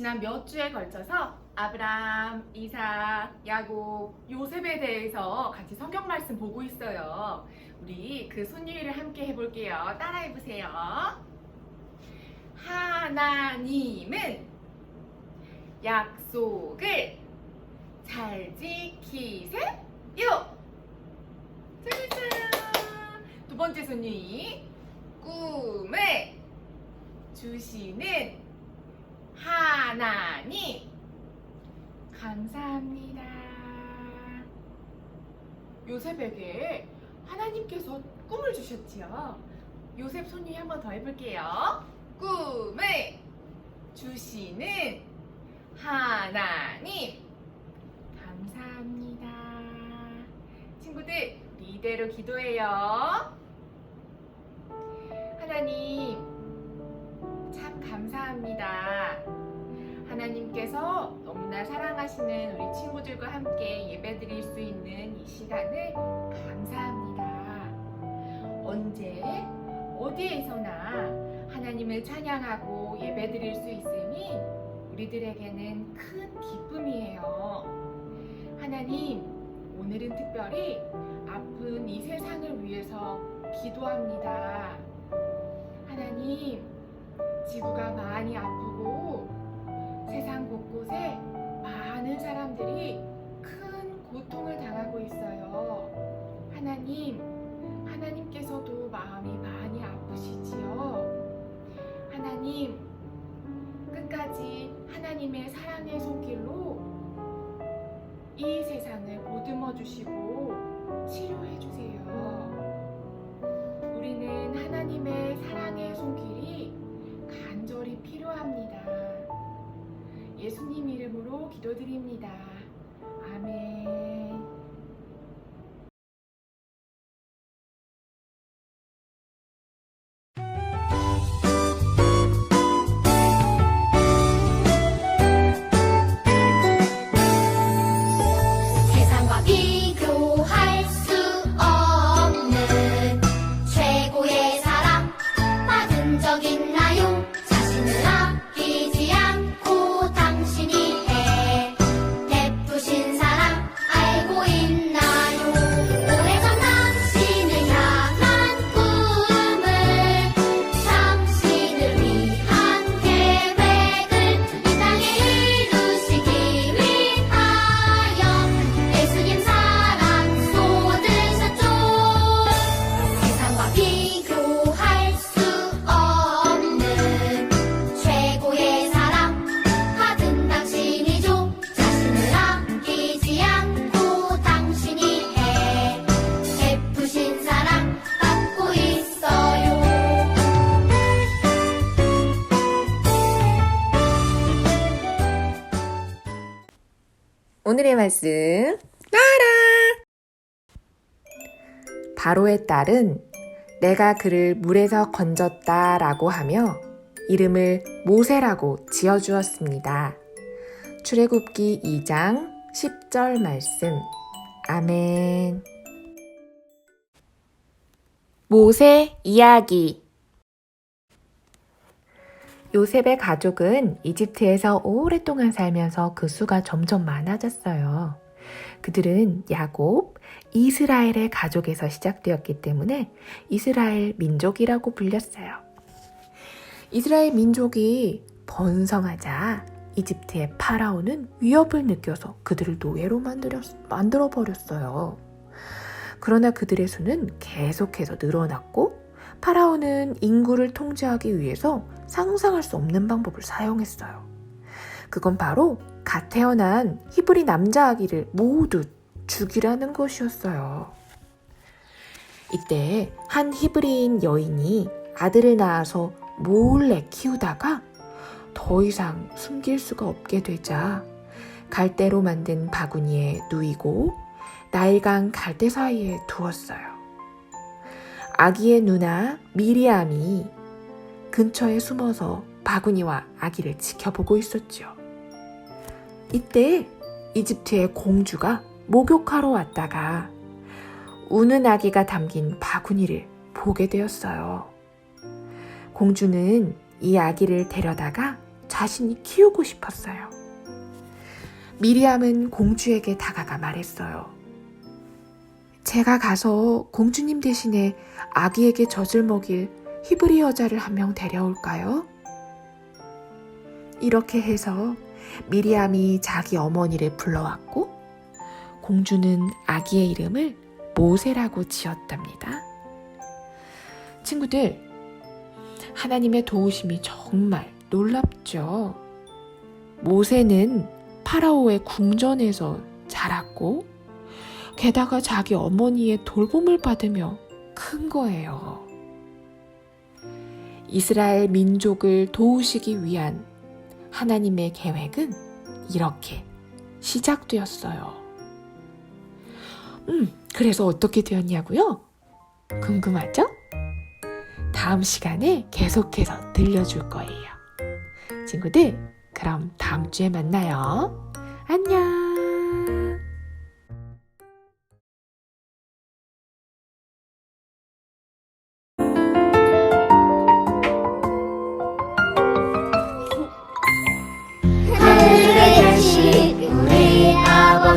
지난 몇 주에 걸쳐서 아브람, 이삭, 야곱, 요셉에 대해서 같이 성경 말씀 보고 있어요. 우리 그 손유일을 함께 해볼게요. 따라해 보세요. 하나님은 약속을 잘 지키세요. 잘했어요. 두 번째 손유이 꿈을 주시는 하나님 감사합니다. 요셉에게 하나님께서 꿈을 주셨지요. 요셉 손이 한번 더 해볼게요. 꿈을 주시는 하나님 감사합니다. 친구들 이대로 기도해요. 하나님 참 감사합니다. 하나님께서 너무나 사랑하시는 우리 친구들과 함께 예배 드릴 수 있는 이 시간을 감사합니다. 언제 어디에서나 하나님을 찬양하고 예배 드릴 수 있으니 우리들에게는 큰 기쁨이에요. 하나님, 오늘은 특별히 아픈 이 세상을 위해서 기도합니다. 하나님, 지구가 많이 아프고 세상 곳곳에 많은 사람들이 큰 고통을 당하고 있어요. 하나님, 하나님께서도 마음이 많이 아프시지요. 하나님, 끝까지 하나님의 사랑의 손길로 이 세상을 보듬어 주시고 치료해 주세요. 우리는 하나님의 사랑의 손길이 필요합니다. 예수님 이름으로 기도드립니다. 오늘의 말씀 나라! 바로의 딸은 내가 그를 물에서 건졌다라고 하며 이름을 모세라고 지어 주었습니다. 출애굽기 2장 10절 말씀. 아멘. 모세 이야기 요셉의 가족은 이집트에서 오랫동안 살면서 그 수가 점점 많아졌어요. 그들은 야곱, 이스라엘의 가족에서 시작되었기 때문에 이스라엘 민족이라고 불렸어요. 이스라엘 민족이 번성하자 이집트의 파라오는 위협을 느껴서 그들을 노예로 만들어 버렸어요. 그러나 그들의 수는 계속해서 늘어났고 파라오는 인구를 통제하기 위해서 상상할 수 없는 방법을 사용했어요. 그건 바로 갓 태어난 히브리 남자 아기를 모두 죽이라는 것이었어요. 이때 한 히브리인 여인이 아들을 낳아서 몰래 키우다가 더 이상 숨길 수가 없게 되자 갈대로 만든 바구니에 누이고 나일강 갈대 사이에 두었어요. 아기의 누나 미리암이 근처에 숨어서 바구니와 아기를 지켜보고 있었지요. 이때 이집트의 공주가 목욕하러 왔다가 우는 아기가 담긴 바구니를 보게 되었어요. 공주는 이 아기를 데려다가 자신이 키우고 싶었어요. 미리암은 공주에게 다가가 말했어요. 제가 가서 공주님 대신에 아기에게 젖을 먹일 히브리 여자를 한 명 데려올까요? 이렇게 해서 미리암이 자기 어머니를 불러왔고 공주는 아기의 이름을 모세라고 지었답니다. 친구들, 하나님의 도우심이 정말 놀랍죠. 모세는 파라오의 궁전에서 자랐고 게다가 자기 어머니의 돌봄을 받으며 큰 거예요. 이스라엘 민족을 도우시기 위한 하나님의 계획은 이렇게 시작되었어요. 음, 그래서 어떻게 되었냐고요? 궁금하죠? 다음 시간에 계속해서 들려줄 거예요. 친구들, 그럼 다음 주에 만나요. 안녕!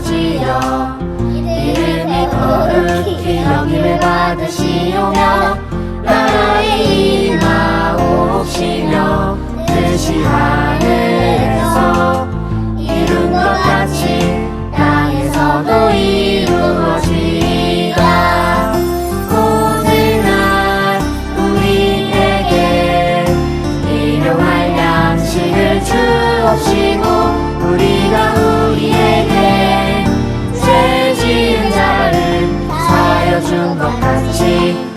아버지여 이름이 거룩히 여김을 받으시오며 나라의 임하옵시며 뜻이 하늘에서 이룬 것 같이 땅에서도 이루어지이다 오늘 날 우리에게 일용할 양식을 주옵시고 우리가 우